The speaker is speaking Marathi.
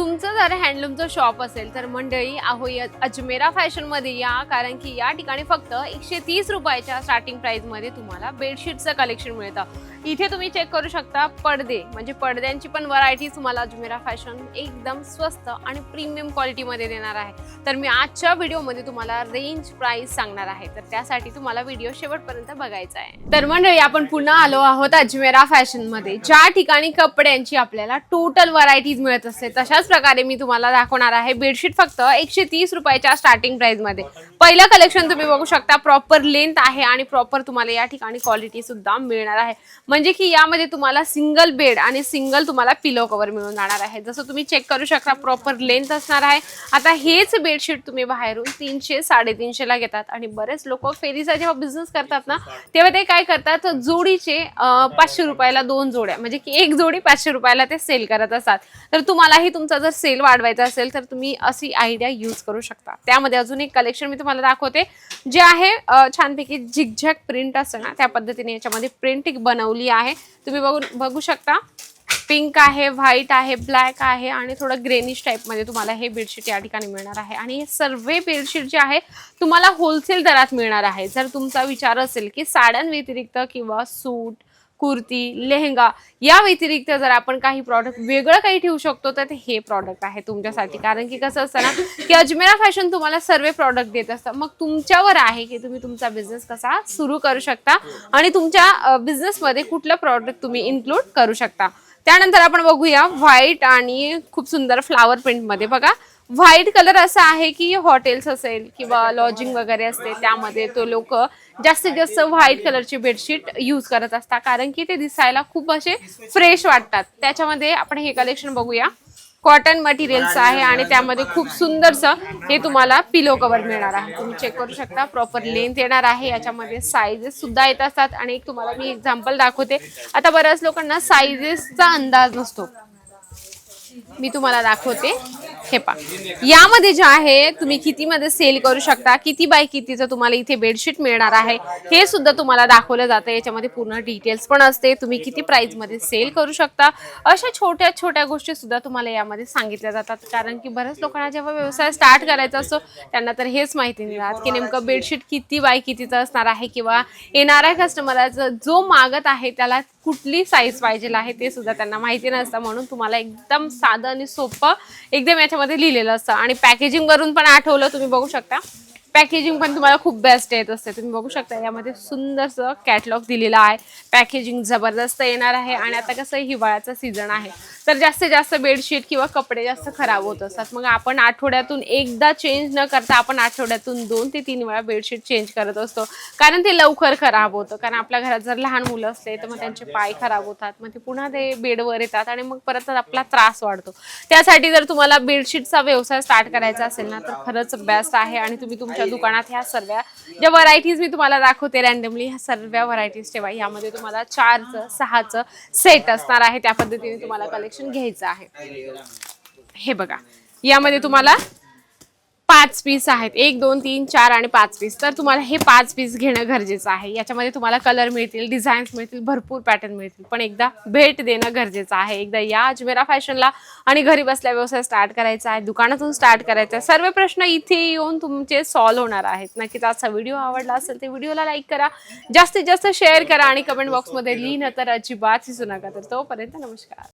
तुमचं जर हँडलूमचं शॉप असेल तर मंडळी अहो अजमेरा फॅशनमध्ये या कारण की या ठिकाणी फक्त एकशे तीस रुपयाच्या स्टार्टिंग प्राईजमध्ये तुम्हाला बेडशीटचं कलेक्शन मिळतं. इथे तुम्ही चेक करू शकता पडदे म्हणजे पडद्यांची पण व्हरायटी तुम्हाला अजमेरा फॅशन एकदम स्वस्त आणि प्रीमियम क्वालिटीमध्ये देणार आहे. तर मी आजच्या व्हिडिओमध्ये तुम्हाला रेंज प्राईस सांगणार आहे. तर त्यासाठी तुम्हाला व्हिडिओ शेवटपर्यंत बघायचा आहे. तर मंडळी आपण पुन्हा आलो आहोत अजमेरा फॅशनमध्ये. ज्या ठिकाणी कपड्यांची आपल्याला टोटल व्हरायटीज मिळत असते तशाच प्रकारे मी तुम्हाला दाखवणार आहे. बेडशीट फक्त एकशे तीस रुपयाच्या स्टार्टिंग प्राइसमध्ये पहिलं कलेक्शन तुम्ही बघू शकता. प्रॉपर लेंथ आहे आणि प्रॉपर तुम्हाला या ठिकाणी क्वालिटी सुद्धा मिळणार आहे. म्हणजे की यामध्ये तुम्हाला सिंगल बेड आणि सिंगल तुम्हाला पिलो कव्हर मिळून जाणार आहे. जसं तुम्ही चेक करू शकता प्रॉपर लेंथ असणार आहे. आता हेच बेडशीट तुम्ही बाहेरून तीनशे साडेतीनशेला घेतात. आणि बरेच लोक फेरीचा जेव्हा बिझनेस करतात ना तेव्हा ते काय करतात? जोडीचे पाचशे रुपयाला दोन जोड्या. म्हणजे की एक जोडी पाचशे रुपयाला ते सेल करत असतात. तर तुम्हालाही तुमचा जर सेल वाढवायचा असेल तर तुम्ही अशी आयडिया यूज करू शकता. त्यामध्ये अजून एक कलेक्शन मी तुम्हाला दाखवते जे आहे छानपैकी झिकझॅक प्रिंट असतं ना त्या पद्धतीने याच्यामध्ये प्रिंटिंग बनवली आहे. तुम्ही बघू बघू शकता. पिंक आहे व्हाईट आहे ब्लॅक आहे आणि थोडं ग्रेनिश टाईपमध्ये तुम्हाला हे बेडशीट या ठिकाणी मिळणार आहे. आणि हे सर्व बेडशीट जे आहे तुम्हाला होलसेल दरात मिळणार आहे. जर तुमचा विचार असेल की साड्यांव्यतिरिक्त किंवा सूट कुर्ती लेहंगा या व्यतिरिक्त जर आपण काही प्रॉडक्ट वेगळं काही ठेवू शकतो तर ते हे प्रॉडक्ट आहे तुमच्यासाठी. कारण की कसं असतं ना की अजमेरा फॅशन तुम्हाला सर्व प्रॉडक्ट देत असतं. मग तुमच्यावर आहे की तुम्ही तुमचा बिझनेस कसा सुरू करू शकता आणि तुमच्या बिझनेसमध्ये कुठलं प्रॉडक्ट तुम्ही इन्क्लूड करू शकता. त्यानंतर आपण बघूया व्हाईट आणि खूप सुंदर फ्लावर प्रिंटमध्ये बघा. व्हाईट कलर असा आहे की हॉटेल्स असेल किंवा लॉजिंग वगैरे असते त्यामध्ये तो लोक जास्तीत जास्त व्हाईट कलरची बेडशीट यूज करत असतात. कारण की ते दिसायला खूप असे फ्रेश वाटतात. त्याच्यामध्ये आपण हे कलेक्शन बघूया. कॉटन मटेरियल्स आहे आणि त्यामध्ये खूप सुंदरसं हे तुम्हाला पिलो कव्हर मिळणार आहे. तुम्ही चेक करू शकता. प्रॉपर लेंथ येणार आहे. याच्यामध्ये साईजेस सुद्धा येत असतात. आणि एक तुम्हाला मी एक्झाम्पल दाखवते. आता बऱ्याच लोकांना साईजेसचा अंदाज नसतो. मी तुम्हाला दाखवते. हे पा यामध्ये जे आहे तुम्ही कितीमध्ये सेल करू शकता किती बाय कितीचं तुम्हाला इथे बेडशीट मिळणार आहे हे सुद्धा तुम्हाला दाखवलं जातं. याच्यामध्ये पूर्ण डिटेल्स पण असते. तुम्ही किती प्राइसमध्ये सेल करू शकता. अशा छोट्या छोट्या गोष्टी सुद्धा तुम्हाला यामध्ये सांगितल्या जातात. कारण की बऱ्याच लोकांना जेव्हा व्यवसाय स्टार्ट करायचा असतो त्यांना तर हेच माहिती नाही राहत की नेमकं बेडशीट किती बाय कितीचं असणार आहे किंवा येणाऱ्या कस्टमरचा जो मागत आहे त्याला कुठली साईज पाहिजे आहे ते सुद्धा त्यांना माहिती नसतं. म्हणून तुम्हाला एकदम साधं आणि सोपं एकदम याच्यामध्ये लिहिलेलं असतं. आणि पॅकेजिंग वरून पण आठवलं तुम्ही बघू शकता. पॅकेजिंग पण तुम्हाला खूप बेस्ट येत असते. तुम्ही बघू शकता यामध्ये सुंदरसं कॅटलॉग दिलेला आहे. पॅकेजिंग जबरदस्त येणार आहे आणि आता कसं हिवाळ्याचा सीझन आहे. तर जास्तीत जास्त बेडशीट किंवा कपडे जास्त खराब होत असतात. मग आपण आठवड्यातून एकदा चेंज न करता आपण आठवड्यातून दोन ते तीन वेळा बेडशीट चेंज करत असतो. कारण ते लवकर खराब होतं. कारण आपल्या घरात जर लहान मुलं असले तर मग त्यांचे पाय खराब होतात. मग ते पुन्हा ते बेडवर येतात आणि मग परत आपला त्रास वाढतो. त्यासाठी जर तुम्हाला बेडशीटचा व्यवसाय स्टार्ट करायचा असेल ना तर खरंच बेस्ट आहे आणि तुम्ही तुमच्या दुकानात ह्या सर्व ज्या व्हरायटीज मी तुम्हाला दाखवते रॅन्डमली ह्या सर्व व्हरायटीज ठेवा. यामध्ये तुम्हाला चारचं सहाचं सेट असणार आहे. त्या पद्धतीने तुम्हाला कलेक्शन घ्यायचं आहे. हे बघा. यामध्ये तुम्हाला पाच पीस आहेत. एक दोन तीन चार आणि पाच पीस तर तुम्हाला हे पाच पीस घेणं गरजेचं आहे. याच्यामध्ये तुम्हाला कलर मिळतील डिझाईन्स मिळतील भरपूर पॅटर्न मिळतील. पण एकदा भेट देणं गरजेचं आहे. एकदा या अजमेरा फॅशनला आणि घरी बसल्या व्यवसाय स्टार्ट करायचा आहे दुकानातून स्टार्ट करायचा आहे सर्व प्रश्न इथे येऊन तुमचे सॉल्व्ह होणार आहेत. नक्कीच आजचा व्हिडिओ आवडला असेल तर व्हिडिओला लाईक करा. जास्तीत जास्त शेअर करा आणि कमेंट बॉक्समध्ये लिहिणं तर अजिबात विसरू नका. तर तोपर्यंत नमस्कार.